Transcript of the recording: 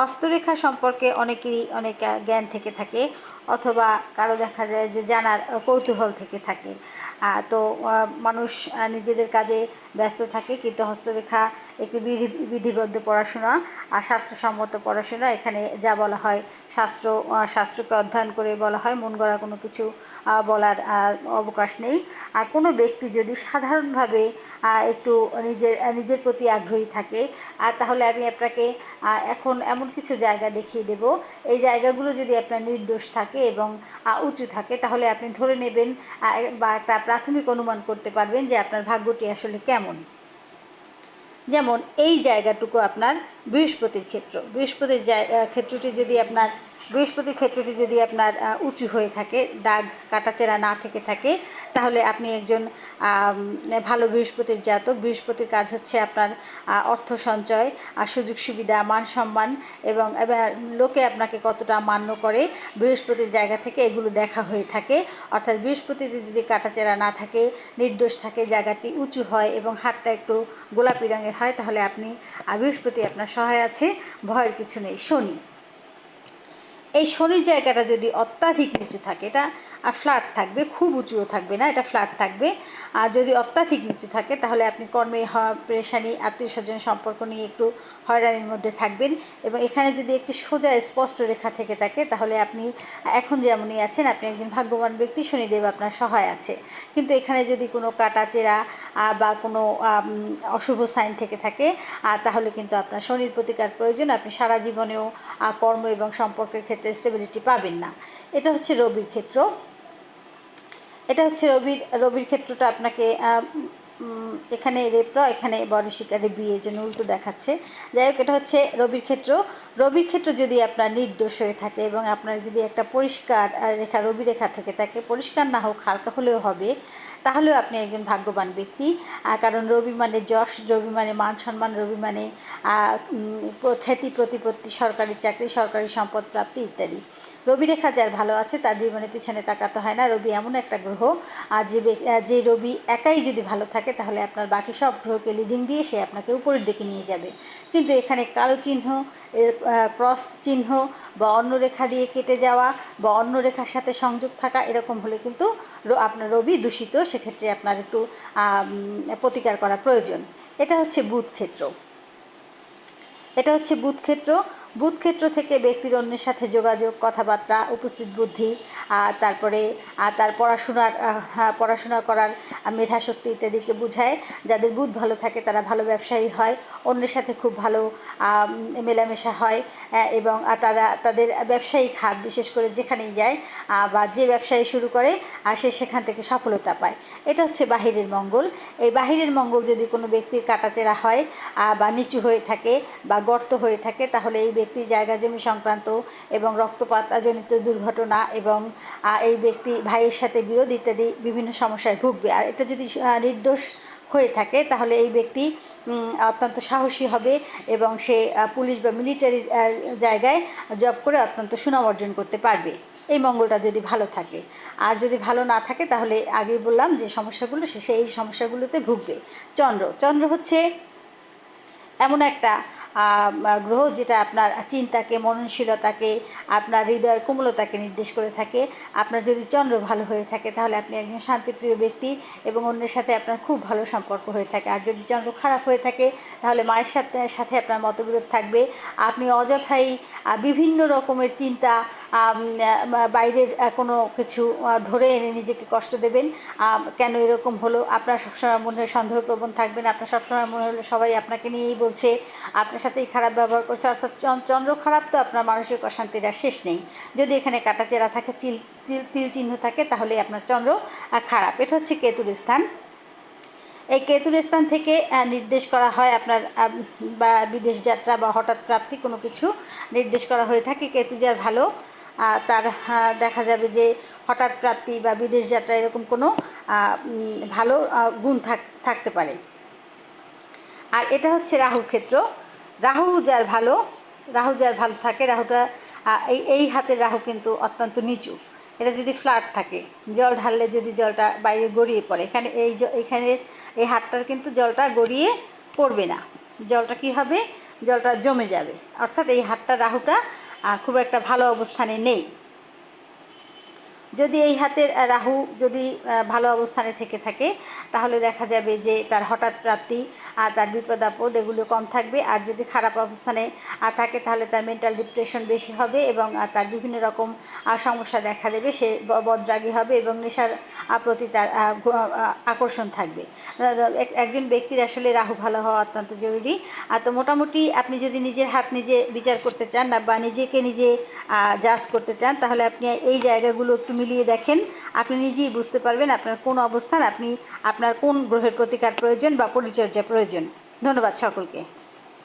হস্তরেখা সম্পর্কে অনেকেরই অনেক জ্ঞান থেকে থাকে, অথবা কারও দেখা যায় যে জানার কৌতূহল থেকে থাকে। তো মানুষ নিজেদের কাজে ব্যস্ত থাকে, কিন্তু হস্তরেখা একটি বিধি, বিধিবদ্ধ পড়াশোনা আর শাস্ত্রসম্মত পড়াশোনা। এখানে যা বলা হয় শাস্ত্র শাস্ত্রকে অধ্যয়ন করে বলা হয়, মন গড়া কোনো কিছু বলার অবকাশ নেই। আর কোনো ব্যক্তি যদি সাধারণভাবে একটু নিজের নিজের প্রতি আগ্রহী থাকে, আর তাহলে আমি আপনাকে এখন এমন কিছু জায়গা দেখিয়ে দেব। এই জায়গাগুলো যদি আপনার নির্দোষ থাকে এবং উঁচু থাকে, তাহলে আপনি ধরে নেবেন বা একটা প্রাথমিক অনুমান করতে পারবেন যে আপনার ভাগ্যটি আসলে কেমন। যেমন, এই জায়গাটুকু আপনার বৃহস্পতির ক্ষেত্র। বৃহস্পতির ক্ষেত্রটি যদি আপনার বৃহস্পতির ক্ষেত্রটি যদি আপনার উঁচু হয়ে থাকে, দাগ কাটাচেরা না থেকে থাকে, তাহলে আপনি একজন ভালো বৃহস্পতির জাতক। বৃহস্পতির কাজ হচ্ছে আপনার অর্থ সঞ্চয় আর সুযোগ সুবিধা, মান সম্মান এবং লোকে আপনাকে কতটা মান্য করে, বৃহস্পতির জায়গা থেকে এগুলো দেখা হয়ে থাকে। অর্থাৎ বৃহস্পতিতে যদি কাটাচেরা না থাকে, নির্দোষ থাকে, জায়গাটি উঁচু হয় এবং হাতটা একটু গোলাপি রঙের হয়, তাহলে আপনি বৃহস্পতি আপনার সহায় আছে, ভয়ের কিছু নেই। শনি এই শনির জায়গাটা যদি অত্যাধিক নিচু থাকে এটা ফ্ল্যাট থাকবে, খুব উঁচুও থাকবে না, এটা ফ্ল্যাট থাকবে। আর যদি অত্যাধিক নিচু থাকে, তাহলে আপনি কর্মে পেরেশানি আত্মীয় স্বজন সম্পর্ক নিয়ে একটু হয়রানির মধ্যে থাকবেন। এবং এখানে যদি একটি সোজা স্পষ্ট রেখা থেকে থাকে, তাহলে আপনি এখন যেমনই আছেন, আপনি একজন ভাগ্যবান ব্যক্তি, শনিদেব আপনার সহায় আছে। কিন্তু এখানে যদি কোনো কাটাচেরা বা কোনো অশুভ সাইন থেকে থাকে তাহলে কিন্তু আপনার শনির প্রতিকার প্রয়োজন। আপনি সারা জীবনেও কর্ম এবং সম্পর্কের ক্ষেত্রে স্টেবিলিটি পাবেন না। এটা হচ্ছে রবির ক্ষেত্র। এটা হচ্ছে রবির রবির ক্ষেত্রটা আপনাকে এখানে রেপ্র এখানে বড় শিকারে বিয়ে জন্য উল্টো দেখাচ্ছে। যাই হোক, এটা হচ্ছে রবির ক্ষেত্র। রবির ক্ষেত্র যদি আপনার নির্দোষ হয়ে থাকে এবং আপনার যদি একটা পরিষ্কার রেখা, রবি রেখা থেকে থাকে পরিষ্কার না হোক, হালকা হলেও হবে, তাহলেও আপনি একজন ভাগ্যবান ব্যক্তি। কারণ রবি মানে যশ, রবি মানে মান সম্মান, রবি মানে খ্যাতি প্রতিপত্তি, সরকারি চাকরি, সরকারি সম্পদ প্রাপ্তি, ইত্যাদি। রবি রেখা যার ভালো আছে, তার জীবনের পিছনে তাকাতে হয় না। রবি এমন একটা গ্রহ। আর যে যে রবি একাই যদি ভালো থাকে, তাহলে আপনার বাকি সব গ্রহকে লিডিং দিয়ে সে আপনাকে উপরের দিকে নিয়ে যাবে। কিন্তু এখানে কালো চিহ্ন ক্রস চিহ্ন বা অন্য রেখা দিয়ে কেটে যাওয়া বা অন্য রেখার সাথে সংযোগ থাকা, এরকম হলে কিন্তু আপনার রবি দূষিত। সেক্ষেত্রে আপনার একটু প্রতিকার করা প্রয়োজন। এটা হচ্ছে বুধ ক্ষেত্র এটা হচ্ছে বুধ ক্ষেত্র বুধ ক্ষেত্র থেকে ব্যক্তির অন্যের সাথে যোগাযোগ, কথাবার্তা, উপস্থিত বুদ্ধি তারপরে তার পড়াশোনার পড়াশোনা করার মেধাশক্তি ইত্যাদিকে বোঝায়। যাদের বুধ ভালো থাকে তারা ভালো ব্যবসায়ী হয়, অন্যের সাথে খুব ভালো মেলামেশা হয় এবং তারা, তাদের ব্যবসায়িক হাত বিশেষ করে যেখানেই যায় বা যে ব্যবসায়ী শুরু করে আর সে সেখান থেকে সফলতা পায়। এটা হচ্ছে বাহিরের মঙ্গল। এই বাহিরের মঙ্গল যদি কোনো ব্যক্তির কাটাচেরা হয় বা নিচু হয়ে থাকে, বা গর্ত হয়ে থাকে, তাহলে এই ব্যক্তি জায়গা জমি সংক্রান্ত এবং রক্তপাতজনিত দুর্ঘটনা এবং এই ব্যক্তি ভাইয়ের সাথে বিরোধ ইত্যাদি বিভিন্ন সমস্যায় ভুগবে। আর এটা যদি নির্দোষ হয়ে থাকে, তাহলে এই ব্যক্তি অত্যন্ত সাহসী হবে এবং সে পুলিশ বা মিলিটারি জায়গায় জব করে অত্যন্ত সুনাম অর্জন করতে পারবে। এই মঙ্গলটা যদি ভালো থাকে। আর যদি ভালো না থাকে, তাহলে আগে বললাম যে সমস্যাগুলো সে সেই সমস্যাগুলোতে ভুগবে। চন্দ্র চন্দ্র হচ্ছে এমন একটা গ্রহ যেটা আপনার চিন্তাকে, মননশীলতাকে, আপনার হৃদয়ের কোমলতাকে নির্দেশ করে থাকে। আপনার যদি চন্দ্র ভালো হয়ে থাকে, তাহলে আপনি একজন শান্তিপ্রিয় ব্যক্তি এবং অন্যের সাথে আপনার খুব ভালো সম্পর্ক হয়ে থাকে। আর যদি চন্দ্র খারাপ হয়ে থাকে, তাহলে মায়ের সাথে সাথে আপনার মতবিরোধ থাকবে। আপনি অযথাই বিভিন্ন রকমের চিন্তা বাইরের কোনো কিছু ধরে এনে নিজেকে কষ্ট দেবেন। কেন এরকম হলো? আপনার সবসময় মনে সন্দেহপ্রবণ থাকবেন। আপনার সবসময় মনে হলো সবাই আপনাকে নিয়েই বলছে। আপনার সাথেই খারাপ ব্যবহার করছে। অর্থাৎ চন- চন্দ্র খারাপ তো আপনার মানসিক অশান্তির আর শেষ নেই। যদি এখানে কাটাচেরা থাকে, চিল চিল, তিল চিহ্ন থাকে তাহলে আপনার চন্দ্র খারাপ। এটা হচ্ছে কেতুর স্থান। এই কেতুর স্থান থেকে নির্দেশ করা হয় আপনার বা বিদেশ যাত্রা বা হঠাৎ প্রাপ্তি কোনো কিছু নির্দেশ করা হয়ে থাকে। কেতু যার ভালো তার দেখা যাবে যে হঠাৎ প্রাপ্তি বা বিদেশ যাত্রা এরকম কোনো ভালো গুণ থাক, থাকতে পারে। আর এটা হচ্ছে রাহুর ক্ষেত্র। রাহু যার ভালো, রাহু যার ভালো থাকে, রাহুটা এই এই হাতের রাহু কিন্তু অত্যন্ত নিচু। এটা যদি ফ্ল্যাট থাকে, জল ঢাললে যদি জলটা বাইরে গড়িয়ে পড়ে, এখানে এই এখানের এই হাতটার কিন্তু জলটা গড়িয়ে পড়বে না। জলটা কি হবে? জলটা জমে যাবে। অর্থাৎ এই হাতটা রাহুটা খুব একটা ভালো অবস্থানে নেই। যদি এই হাতের রাহু যদি ভালো অবস্থানে থেকে থাকে, তাহলে দেখা যাবে যে তার হঠাৎ প্রাপ্তি আর তার বিপদ আপদ এগুলো কম থাকবে। আর যদি খারাপ অবস্থানে থাকে, তাহলে তার মেন্টাল ডিপ্রেশন বেশি হবে এবং তার বিভিন্ন রকম সমস্যা দেখা দেবে। সে বদরাগী হবে এবং নেশার প্রতি তার আকর্ষণ থাকবে। একজন ব্যক্তির আসলে রাহু ভালো হওয়া অত্যন্ত জরুরি। আর তো মোটামুটি আপনি যদি নিজের হাত নিজে বিচার করতে চান না বা নিজেকে নিজে জাজ করতে চান, তাহলে আপনি এই জায়গাগুলো একটু মিলিয়ে দেখেন, আপনি নিজেই বুঝতে পারবেন আপনার কোন অবস্থান, আপনি আপনার কোন গ্রহের প্রতিকার প্রয়োজন বা পরিচর্যা প্রয়োজন। ধন্যবাদ সকলকে।